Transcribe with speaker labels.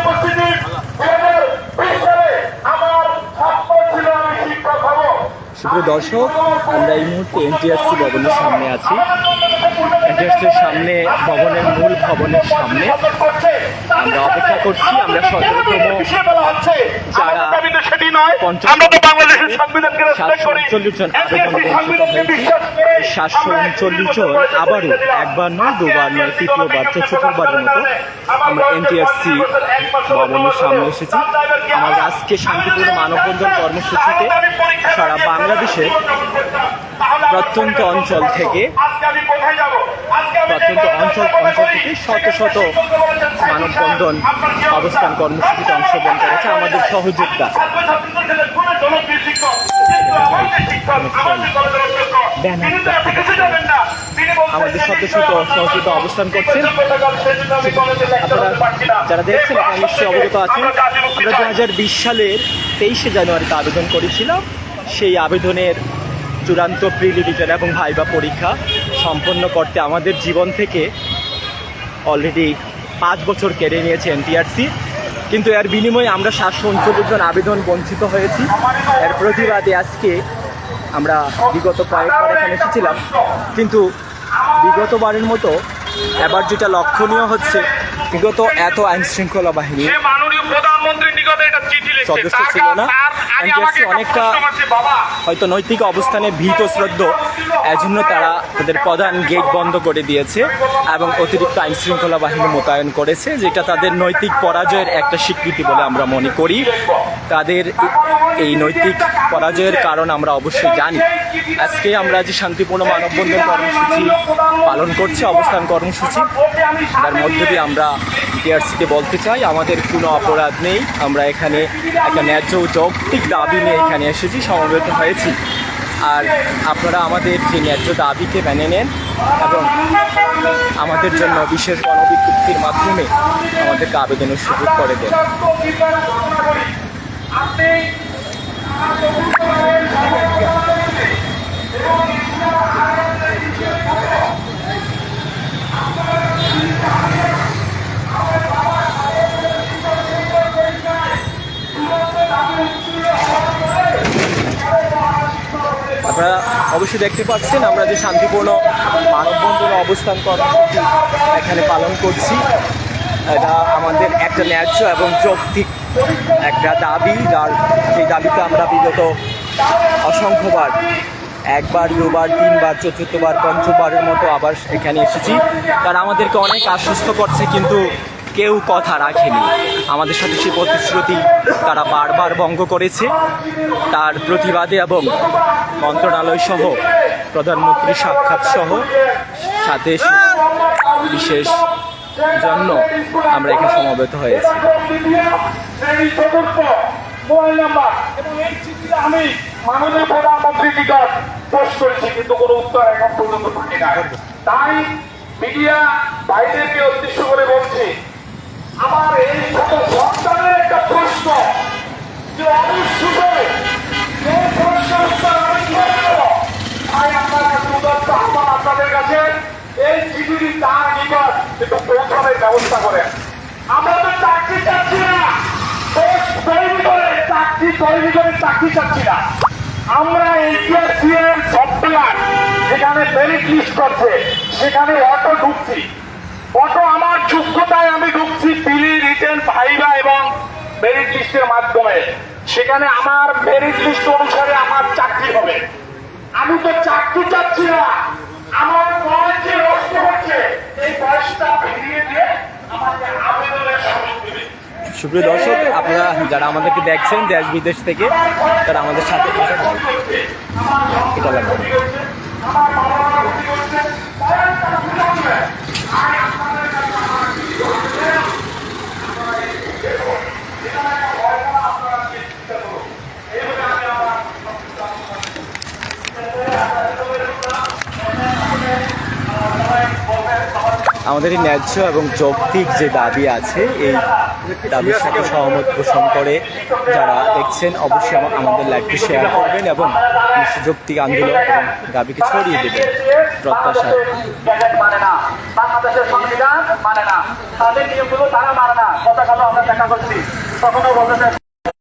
Speaker 1: উপস্থিতি
Speaker 2: সুপ্রিয় দর্শক আমরা এই মুহূর্তে এনটিআরসি ভবনের সামনে আছি। এনটিআরসির সামনে ভবনের মূল ভবনের সামনে। আমরা অপেক্ষা করছি আমরা সতেরোতম যারা
Speaker 1: সেটি নয়।
Speaker 2: পঞ্চাশ
Speaker 1: আমরা তো বাংলাদেশের সংবিধানকে রেসপেক্ট করি।
Speaker 2: জন সাতশো উনচল্লিশ জন আবারও একবার নয় দুবার নয় তৃতীয়বার চতুর্থবারের মতো আমরা ভবনের সামনে এসেছি। আমাদের আজকে শান্তিপূর্ণ মানববন্ধন কর্মসূচিতে সারা বাংলাদেশের প্রত্যন্ত অঞ্চল থেকে প্রত্যন্ত অঞ্চল অঞ্চল থেকে শত শত মানববন্ধন অবস্থান কর্মসূচিতে অংশগ্রহণ করেছে, আমাদের সহযোগিতা আমাদের শত শত সহযোগিতা অবস্থান করছেন। আপনারা যারা দেখছেন নিশ্চয়ই অবগত আছেন। আমরা দু হাজার বিশ সালের তেইশে জানুয়ারিতে আবেদন করেছিলাম। সেই আবেদনের চূড়ান্ত প্রি রিভিশন এবং ভাইবা পরীক্ষা সম্পন্ন করতে আমাদের জীবন থেকে অলরেডি পাঁচ বছর কেড়ে নিয়েছে এনটিআরসি কিন্তু এর বিনিময়ে আমরা সাতশো উনচল্লিশ জন আবেদন বঞ্চিত হয়েছি। এর প্রতিবাদে আজকে আমরা বিগত কয়েকবার এখানে এসেছিলাম। কিন্তু বিগতবারের মতো এবার যেটা লক্ষণীয় হচ্ছে, বিগত এত আইনশৃঙ্খলা বাহিনী
Speaker 1: প্রধানমন্ত্রীর নিকটে এটা চিঠি লিখছে।
Speaker 2: সদস্য ছিল না। অনেকটা- হয়তো নৈতিক অবস্থানে ভীত শ্রদ্ধ। এজন্য তারা তাদের প্রধান গেট বন্ধ করে দিয়েছে এবং অতিরিক্ত আইন শৃঙ্খলা বাহিনী মোতায়েন করেছে যেটা তাদের নৈতিক পরাজয়ের একটা স্বীকৃতি বলে আমরা মনে করি। তাদের এই নৈতিক পরাজয়ের কারণ আমরা অবশ্যই জানি। আজকে আমরা যে শান্তিপূর্ণ মানববন্ধন কর্মসূচি পালন করছি অবস্থান কর্মসূচি। তার মধ্য দিয়ে আমরা টিআরসিতে বলতে চাই আমাদের কোনো অপরাধ নেই। আমরা এখানে একটা ন্যায্য যৌক্তিক দাবি নিয়ে এখানে এসেছি, সমবেত হয়েছি। আর আপনারা আমাদের যে ন্যায্য দাবিকে মেনে নেন এবং আমাদের জন্য বিশেষ গণবিজ্ঞপ্তির মাধ্যমে আমাদেরকে আবেদনের সুযোগ করে দেন
Speaker 1: আপনি
Speaker 2: আপনারা অবশ্যই দেখতে পাচ্ছেন আমরা যে শান্তিপূর্ণ মানববন্ধন অবস্থান কর্মসূচি এখানে পালন করছি। এটা আমাদের একটা ন্যায্য এবং যৌক্তিক একটা দাবি, যার সেই দাবিতে আমরা বিগত অসংখ্যবার, একবার, দুবার, তিনবার, চতুর্থবার পঞ্চমবারের মতো আবার এখানে এসেছি। তারা আমাদেরকে অনেক আশ্বস্ত করছে, কিন্তু কেউ কথা রাখেনি। আমাদের সাথে সেই প্রতিশ্রুতি তারা বারবার ভঙ্গ করেছে। তার প্রতিবাদে এবং মন্ত্রণালয় সহ প্রধানমন্ত্রী সাক্ষাৎ সহ সাথে বিশেষ জন্য আমরা এখানে সমবেত হয়েছি।
Speaker 1: তাই মিডিয়া ভাইদেরকে উদ্দেশ্য করে বলছি আমার এই ছোট সন্তানের একটা প্রশ্ন যে অবশ্যই এই প্রশ্নের উত্তর আমি কীভাবে দেবো? তাই আপনার কাছে উদাত্ত আহ্বান আপনাদের কাছে এই তার নিকট একটু পৌঁছানোর ব্যবস্থা করেন। আমরা তো চাকরি চাচ্ছি না। তৈরি করে, চাকরি তৈরি করে চাকরি চাচ্ছি না। আমরা এনটিআরসি সফটওয়্যার যেখানে মেরিট লিস্ট করছে, সেখানে অটো ঢুকছি। অটো আমার যোগ্যতায় আমি ঢুকছি পিলি রিটেন ভাইবা এবং মেরিট লিস্টের মাধ্যমে। সেখানে আমার মেরিট লিস্ট অনুসারে আমার চাকরি হবে। আমি তো চাকরি চাচ্ছি না। আমার বয়স যে নষ্ট হচ্ছে এই বয়সটা ফিরিয়ে দিয়ে আমাকে আবেদনের সুযোগ দিবে
Speaker 2: সুপ্রিয় দর্শক আপনারা যারা আমাদেরকে দেখছেন দেশ বিদেশ থেকে তারা আমাদের সাথে এটা লাগবে না।
Speaker 1: আমার বাবা মা ক্ষতি করছে তারা তারা ভুলে যাবে। আর আপনাদের কাছে আমার কি করছে? আমরা এই
Speaker 2: আমাদের এই ন্যায্য এবং যৌক্তিক যে দাবি আছে, এই দাবির সাথে সহমত পোষণ করে যারা দেখছেন, অবশ্যই আমা- আমাদের লাইভটি শেয়ার করবেন এবং যৌক্তিক আন্দোলন এবং দাবিকে ছড়িয়ে দেবেন। প্রত্যাশা।
Speaker 1: মানে তাদের নিয়মগুলো তারা মানে না। কথা আমরা দেখা করছি। তখনও